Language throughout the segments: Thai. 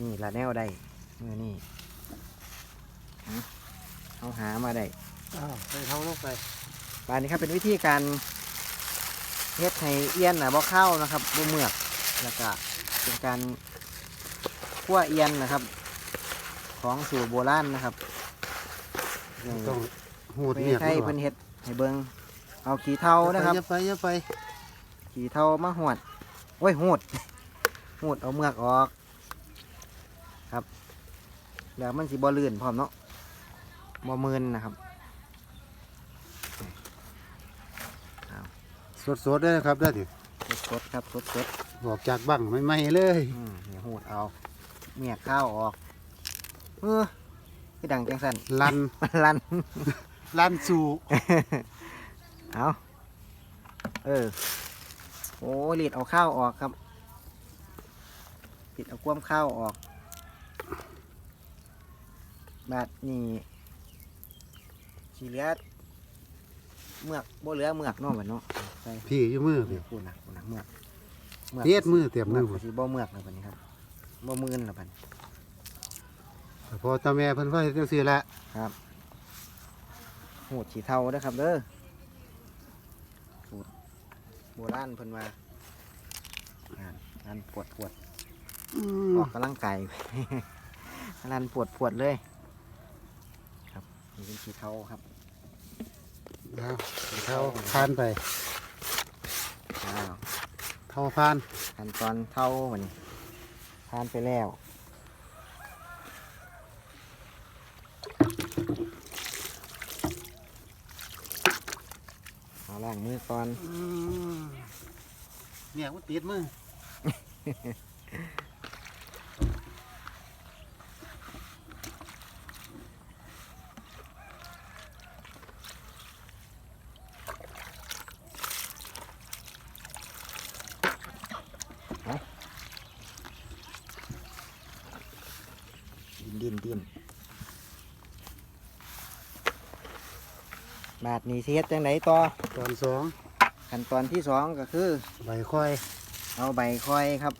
นี่ละแนวได้มือนี่หึเอาหามาได้อ้าวใส่เท้าลงไปบานนี้ครับเป็นวิธีการเฮ็ดให้เอียนนะบ่เข้านะครับบ่เมือกแล้วก็เป็นการคั่วเอียนนะครับ ของสูตรโบราณนะครับนี่ต้องหูดไม่เมียกใช่มันออกเพิ่นเฮ็ดให้เบิ่งเอาขี้เท่านะครับอย่าไปอย่าไปขี่เท่ามาหวดโอ้ยหูดหูดเอาเมือกออกครับ แล้วมันสิบ่ลื่นพร้อมเนาะบ่มืนนะครับสดๆได้อนะครับได้ดิสดๆครับสดออกจากบังไม่ไหม้เลยๆอืมนี่หูดเอาเมียกข้าวออก เออคือดังจังสัน ลันมันลั่น ลันสู่เอาเออ โอ้ยรีดเอาข้าวออกครับปิดเอาความข้าวออก บาดนี่สีเหลือเมือกบ่เหลือเมือกเนาะบัดเนาะใส่พี่อยู่มือเดี๋พี่ยวพูดนะพูดนะเมือกมือกเทียดมือเตรียมเมืมืออกพุ่นสิบ่เมือกแล้วบัดนี้ครับบ่มือนแล้วบัดนี้พอตาแม่เพิ่นว่าเฮ็ดจังซี่ละโหดสีเทาเด้อครับเด้อสูตรโบราณเพิ่นมาอ่านอ่านปวดปวดอือมอกกำลังกายรันปวดปวดเลยครับ นี่เป็นสีเทาครับเอาเท้าพานไปอ้าวเท้าพานขั้นตอนเท่าวันนี้ทานไปแล้วเอาล้างมือก่อนอืมเนี่ยมันติดมือ ดินดินดินบาดนี้สิเฮ็ดจังไดต่อตอนสองขั้นตอนที่สองก็คือ ใบค่อยเอาใบคอยครับ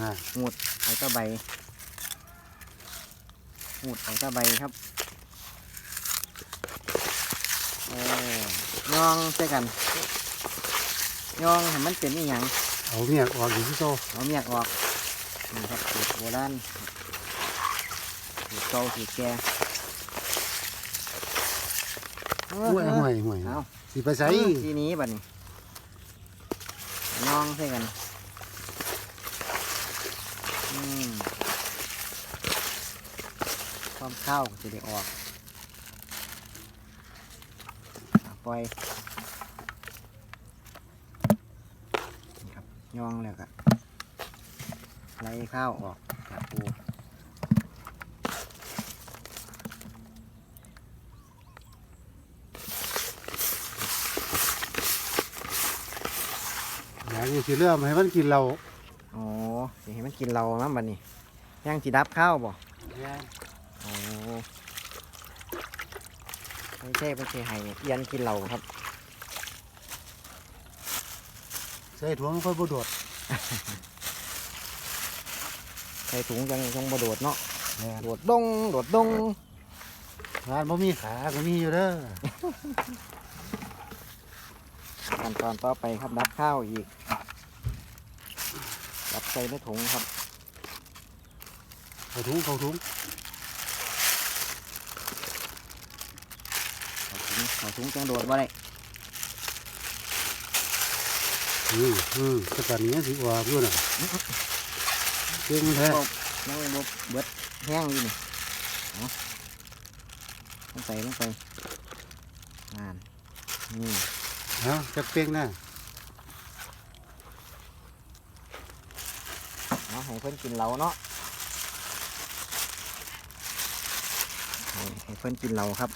น่ะหูดเอาตะใบหูดเอาตะใบครับเออย่องใส่กันย่องให้มันเป็นอีหยังเอาเมียกออกอยู่ที่โตเอาเมียกออกนี่ครับสูตรโบราณ สูตรเก่าสูตรแก่เออห่วยเออห่วยห่วยเอาสิไปใส่เออทีนี้บัดนี้ย่องใส่กันอืมความข้าวก็จะได้ออกอะปล่อยนี่ครับย่องแล้วก็ไล่ข้าวออกจากปู อยากสิเริ่มให้มันกินเราอ๋อสิให้มันกินเรามั้งบัดนี้ย่างจีดับข้าวบ่โอ้ไม่ใช่ไม่ใช่ให้เอียนกินเหล่าครับ ใส่ถุงค่อยบ่โดดใส่ถุงจังจังบโดดเนาะแม่นโดดดงโดดดงงานบ่มีขาก็มีอยู่เด้อขั้นตอนต่อไปครับดับข้าวอีก ดับใส่ในถุงครับเข้าถุงเข้าถุงเอาถุงเอาถุงจังโดดบ่ได้อืมอืมสกัดนี้สิออกอยู่น่ะเก่งแท้ยังบ่เบิดแห้งอยู่นี่เอาลงใส่ลงไปงานนี่เอ้าจักเป้งนะ เอา ให้เพิ่นกินเหล่าเนาะให้ให้เพิ่นกินเหล่าครับ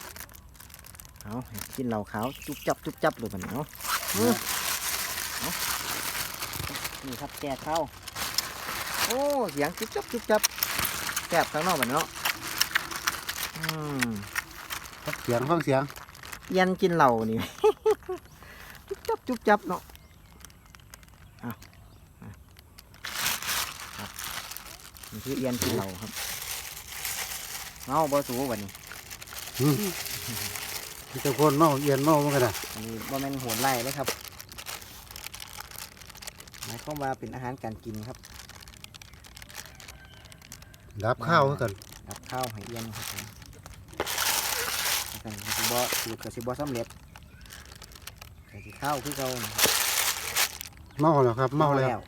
เอาให้กินเหล่าขาวจุบจับจุบจับเลยมันเนาะนี่ครับแก่ข้าวโอ้เสียงจุ๊บจับจุ๊บจับแกบข้างนอกแบบเนาะอืมเสียงฟังเสียงเอียันกินเหล่านี่ จุ๊บจับจุ๊บจับเนาะเอาเอาครับ นี่คือเอียนกินเหล่าครับเมาบ่สูวันนี้อืมมีแต่คนเมาเอียนเมามันก็ได้อันนี้บ่แม่นโหดไล่เลยครับหมายความว่าเป็นอาหารการกินครับดับข้าวคือกันกับข้าวให้เอียนครับผมแล้วกันก็สิบ่สูตรก็สิบ่สำเร็จก็สิข้าวคือเก่านะครับเมาแล้วครับ เมาแล้ว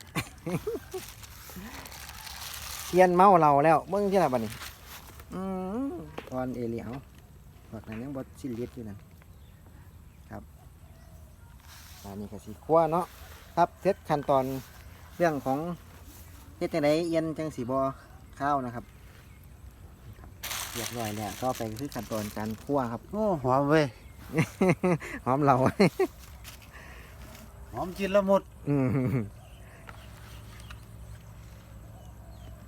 เอียนเมาเราแล้วเบิ่งที่ไหนบัดนี้อืมตอนเอเลียวบักนั้นยังบ่สิ้นฤทธิ์อยู่นั่นครับอันนี้ก็สิคั่วเนาะครับเสร็จขั้นตอนเรื่องของเฮ็ดจังไดเอียนจังสิบ่ข้าวนะครับครับเรียบร้อยแล้วก็ไปคือขั้นตอนการคั่วครับ โอ้หอมเว้ย หอมเราหอมจินละหมด อืม